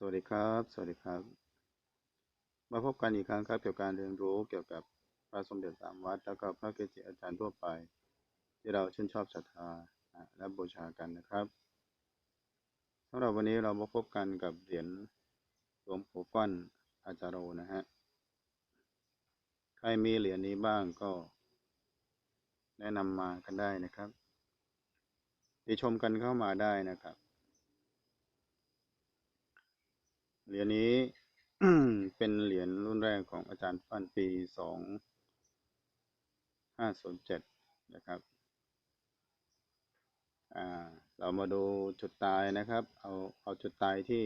สวัสดีครับ สวัสดีครับ มาพบกันอีกครั้งครับเกี่ยวกับการเรียนรู้เกี่ยวกับพระสมเด็จสามวัดแล้วก็พระเกจิอาจารย์ทั่วไป ที่เราชื่นชอบศรัทธาและบูชากันนะครับสำหรับวันนี้เรามาพบกันกับเหรียญหลวงปู่ฟั่นอาจารโรนะฮะใครมีเหรียญนี้บ้างก็แนะนำมากันได้นะครับติชมกันเข้ามาได้นะครับ เหรียญนี้เป็นเหรียญรุ่นแรกของอาจารย์ฟั่นปีสองห้าศูนย์เจ็ดนะครับอ่าเรามาดูจุดตายนะครับ เอาเอาจุดตายที่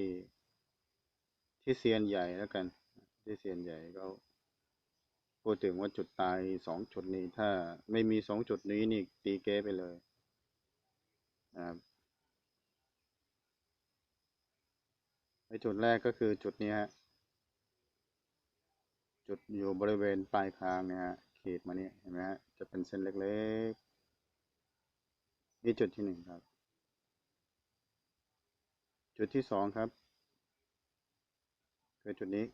ที่เซียนใหญ่แล้วกัน ที่เซียนใหญ่ก็พูดถึงว่าจุดตายสองจุดนี้ถ้าไม่มีสองจุดนี้นี่ตีเก้ไปเลยนะครับ ไอจุดแรกก็คือจุดนี้ฮะ จุดอยู่บริเวณปลายคางเนี่ยฮะ ขีดมาเนี่ยเห็นไหมฮะ จะเป็นเส้นเล็กๆ นี่จุดที่หนึ่งครับ จุดที่สองครับ คือจุดนี้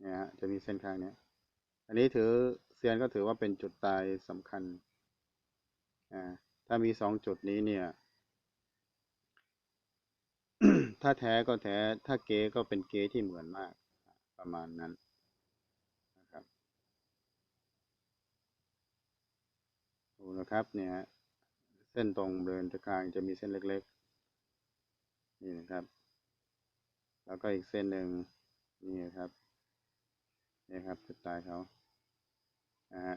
เนี่ยฮะ จะมีเส้นข้างเนี้ยอันนี้ถือเซียนก็ถือว่าเป็นจุดตายสำคัญ อ่า ถ้ามีสองจุดนี้เนี่ย ถ้าแท้ก็แท้ ถ้าเก๊ก็เป็นเก๊ที่เหมือนมาก ประมาณนั้นนะครับ ดูนะครับ เนี่ย เส้นตรงบริเวณตะกลางจะมีเส้นเล็กๆ นี่นะครับ แล้วก็อีกเส้นหนึ่งนี่ครับนี่ครับจุดตายเขานะฮะ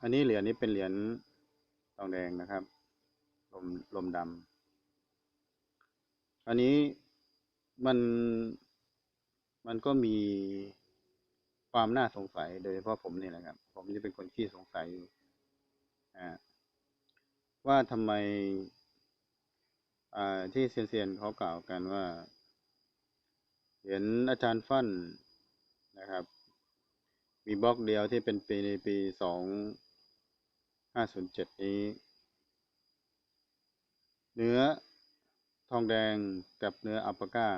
อันนี้เหรียญนี้เป็นเหรียญทองแดงนะครับ ลมลมดำ อันนี้มันมันก็มีความน่าสงสัยโดยเฉพาะผมนี่แหละครับ ผมจะเป็นคนขี้สงสัยอยู่ว่าทำไมอ่าที่เซียนๆเขากล่าวกันว่า เหรียญอาจารย์ฟั่นนะครับ มีบล็อกเดียวที่เป็นปีในปีสองห้าศูนย์เจ็ดนี้ เนื้อ ทองแดงกับเนื้ออัลปาก้า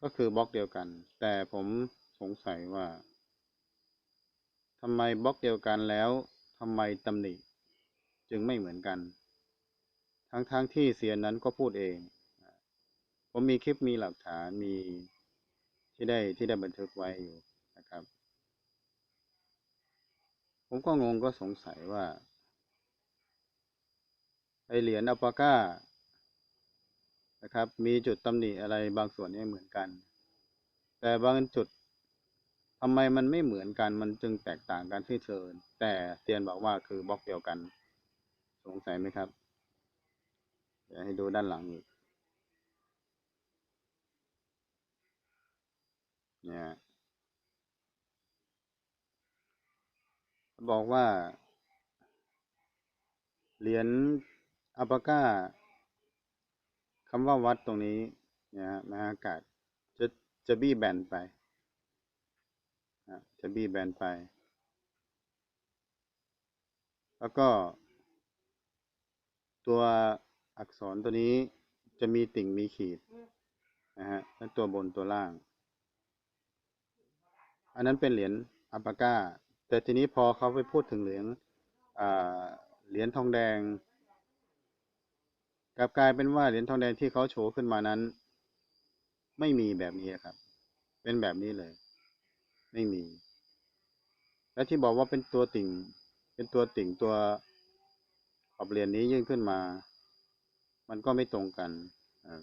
ก็คือบล็อกเดียวกัน แต่ผมสงสัยว่าทำไมบล็อกเดียวกันแล้วทำไมตำหนิจึงไม่เหมือนกัน ทั้งๆทที่เซียนนั้นก็พูดเอง ผมมีคลิปมีหลักฐานมีที่ได้ที่ได้บันทึกไว้อยู่นะครับ ผมก็งงก็สงสัยว่า ไอเหรียญอัลปาก้านะครับ มีจุดตำหนิอะไรบางส่วนไม่เหมือนกัน แต่บางจุดทำไมมันไม่เหมือนกันมันจึงแตกต่างกันที่เชิญ แต่เตียนบอกว่าคือบล็อกเดียวกัน สงสัยไหมครับ เดี๋ยวให้ดูด้านหลังอีกเนี่ยบอกว่าเหรียญ อัปาก้าคำว่าวัดตรงนี้เนี่ยฮะมหาอากาศจะจะบี้แบนไปนะจะบี้แบนไป แล้วก็ ตัวอักษรตัวนี้จะมีติ่งมีขีดนะฮะทั้งตัวบนตัวล่าง อันนั้นเป็นเหรียญอัปาก้า แต่ทีนี้พอเขาไปพูดถึงเหรียญอ่าเหรียญทองแดง กลับกลายเป็นว่าเหรียญทองแดงที่เขาโชว์ขึ้นมานั้น ไม่มีแบบนี้ครับ เป็นแบบนี้เลย ไม่มี และที่บอกว่าเป็นตัวติ่ง เป็นตัวติ่งตัวขอบเหรียญนี้ยื่นขึ้นมา มันก็ไม่ตรงกันอ่า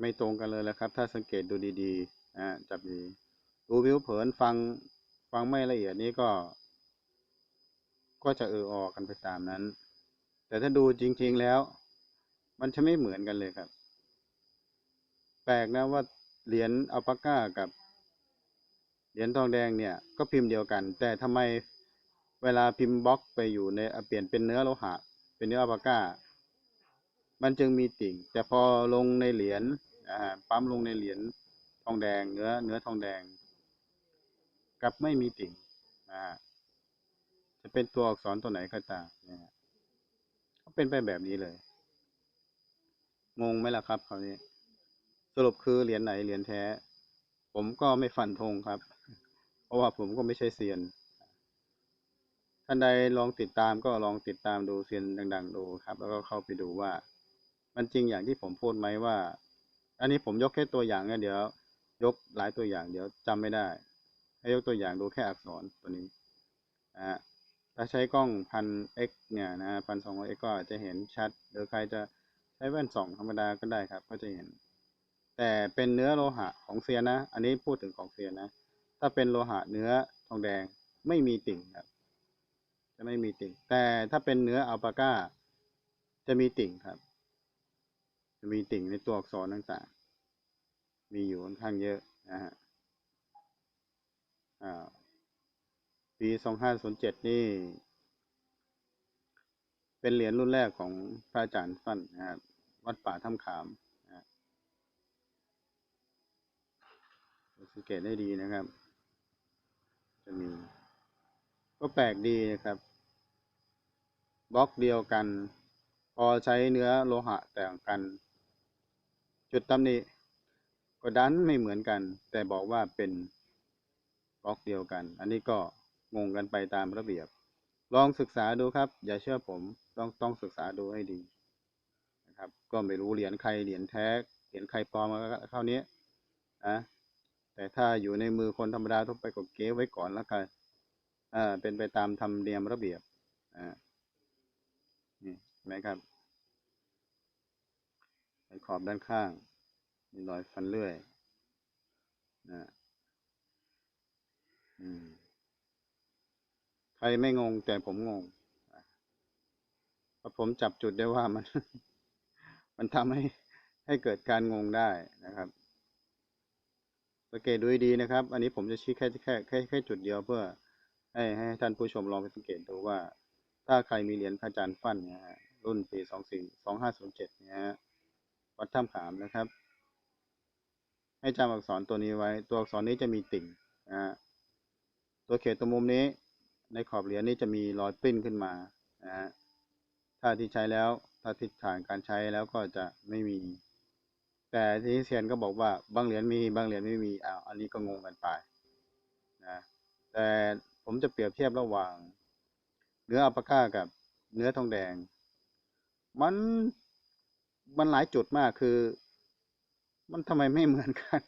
ไม่ตรงกันเลยแหละครับ ถ้าสังเกตดูดีๆอ่าจับดีดูวิวเผินฟังฟังไม่ละเอียดนี้ก็ ก็จะเออออกันไปตามนั้น แต่ถ้าดูจริง ๆแล้ว มันจะไม่เหมือนกันเลยครับ แปลกนะว่าเหรียญอัลปาก้ากับเหรียญทองแดงเนี่ยก็พิมพ์เดียวกัน แต่ทำไมเวลาพิมพ์บล็อกไปอยู่ในเปลี่ยนเป็นเนื้อโลหะ เป็นเนื้ออัลปาก้า มันจึงมีติ่ง แต่พอลงในเหรียญปั๊มลงในเหรียญทองแดง เนื้อเนื้อทองแดงกับไม่มีติ่งจะเป็นตัวอักษรตัวไหนก็ตามนะฮะ ก็เป็นไปแบบนี้เลย งงไหมล่ะครับคราวนี้ สรุปคือเหรียญไหนเหรียญแท้ ผมก็ไม่ฟันธงครับ เพราะว่าผมก็ไม่ใช่เซียน ท่านใดลองติดตามก็ลองติดตามดูเซียนดัง ๆ ดูครับ แล้วก็เข้าไปดูว่า มันจริงอย่างที่ผมพูดไหมว่า อันนี้ผมยกแค่ตัวอย่างนะเดี๋ยว ยกหลายตัวอย่างเดี๋ยวจำไม่ได้ ให้ยกตัวอย่างดูแค่อักษรตัวนี้นะฮะ ถ้าใช้กล้องพัน x เนี่ยนะพันสองร้อย x ก็จะเห็นชัด หรือใครจะใช้แว่นส่องธรรมดาก็ได้ครับ ก็จะเห็น แต่เป็นเนื้อโลหะของเซียนนะ อันนี้พูดถึงของเซียนนะ ถ้าเป็นโลหะเนื้อทองแดงไม่มีติ่งครับ จะไม่มีติ่ง แต่ถ้าเป็นเนื้ออัลปาก้า จะมีติ่งครับ จะมีติ่งในตัวอักษรต่างๆ มีอยู่ค่อนข้างเยอะนะฮะ อ่า ปีสองห้าศูนย์เจ็ดนี่ เป็นเหรียญรุ่นแรกของพระอาจารย์ฟั่นนะครับวัดป่าถ้ำขามนะฮะสังเกตได้ดีนะครับ จะมี ก็แปลกดีนะครับ บล็อกเดียวกัน พอใช้เนื้อโลหะแต่งกัน จุดตำหนิก็ดันไม่เหมือนกัน แต่บอกว่าเป็นบล็อกเดียวกัน อันนี้ก็ งงกันไปตามระเบียบ ลองศึกษาดูครับ อย่าเชื่อผมต้องต้องศึกษาดูให้ดีนะครับ ก็ไม่รู้เหรียญใครเหรียญแท้เหรียญใครปลอมเท่านี้นะแต่ถ้าอยู่ในมือคนธรรมดาทั่วไปก็เก็บไว้ก่อนแล้วกันอ่าเป็นไปตามธรรมเนียมระเบียบอ่านี่เห็นไหมครับไอ้ขอบด้านข้าง มีรอยฟันเลื่อยนะอืม ใครไม่งงแต่ผมงงเพราะผมจับจุดได้ว่ามัน มันทำให้ให้เกิดการงงได้นะครับสังเกตดูให้ดีนะครับ อันนี้ผมจะชี้แค่แค่แค่แค่จุดเดียวเพื่อ ให้ให้ท่านผู้ชมลองไปสังเกตดูว่า ถ้าใครมีเหรียญพระอาจารย์ฟั่นเนี่ยฮะรุ่นปีสองสี่สองห้าศูนย์เจ็ดเนี่ยฮะวัดถ้ำขามนะครับ ให้จำอักษรตัวนี้ไว้ ตัวอักษรนี้จะมีติ่งนะฮะตัวเขตตัวมุมนี้ ในขอบเหรียญนี้จะมีรอยปิ้นขึ้นมานะฮะถ้าที่ใช้แล้วถ้าทิศทางการใช้แล้วก็จะไม่มี แต่ที่เซียนก็บอกว่าบางเหรียญมีบางเหรียญไม่มีอ้าวอันนี้ก็งงกันไปนะแต่ผมจะเปรียบเทียบระหว่าง เนื้ออัปก้ากับเนื้อทองแดง มันมันหลายจุดมากคือ มันทำไมไม่เหมือนกัน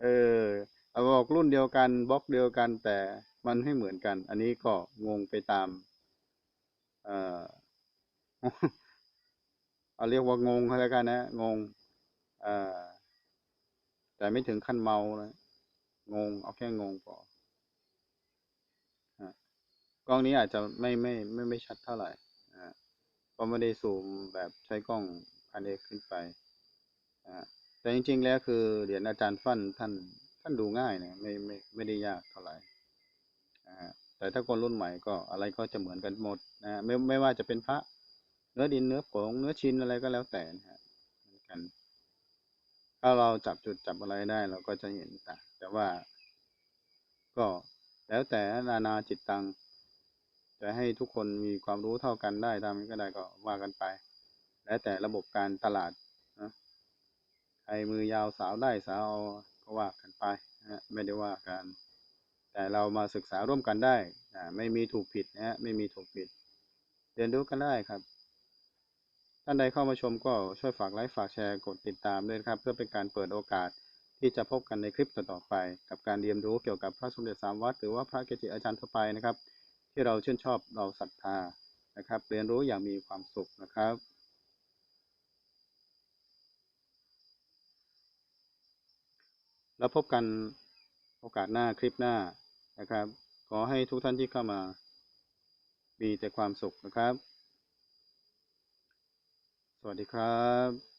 เออเอาบอกรุ่นเดียวกันบล็อกเดียวกันแต่ มันไม่เหมือนกัน อันนี้ก็งงไปตาม เอ่อเอาเรียกว่างงแล้วกันนะงงเอ่อแต่ไม่ถึงขั้นเมานะงง เอาแค่งงพอกล้องนี้อาจจะไม่ไม่ไม่ไม่ชัดเท่าไหร่นะฮะเพราะไม่ได้ซูมแบบใช้กล้องพันเอขึ้นไปนะแต่จริงๆแล้วคือเหรียญอาจารย์ฟั่นท่านท่านดูง่ายนะไม่ไม่ไม่ได้ยากเท่าไหร่ นะฮะแต่ถ้าคนรุ่นใหม่ก็อะไรก็จะเหมือนกันหมดนะไม่ไม่ว่าจะเป็นพระเนื้อดินเนื้อผงเนื้อชิ้นอะไรก็แล้วแต่นะฮะเหมือนกัน ถ้าเราจับจุดจับอะไรได้เราก็จะเห็นต่างแต่ว่า ก็แล้วแต่นานาจิตตังจะให้ทุกคนมีความรู้เท่ากันได้ทำนี้ก็ได้ก็ว่ากันไป แล้วแต่ระบบการตลาดนะใครมือยาวสาวได้สาวเอาก็ว่ากันไปนะฮะไม่ได้ว่ากัน แต่เรามาศึกษาร่วมกันได้นะไม่มีถูกผิดนะฮะไม่มีถูกผิด เรียนรู้กันได้ครับ ท่านใดเข้ามาชมก็ช่วยฝากไลค์ฝากแชร์กดติดตามด้วยครับ เพื่อเป็นการเปิดโอกาสที่จะพบกันในคลิปต่อๆไป กับการเรียนรู้เกี่ยวกับพระสมเด็จสามวัดหรือว่าพระเกจิอาจารย์ทั่วไปนะครับ ที่เราชื่นชอบเราศรัทธานะครับ เรียนรู้อย่างมีความสุขนะครับแล้วพบกันโอกาสหน้าคลิปหน้า นะครับ ขอให้ทุกท่านที่เข้ามามีแต่ความสุขนะครับ สวัสดีครับ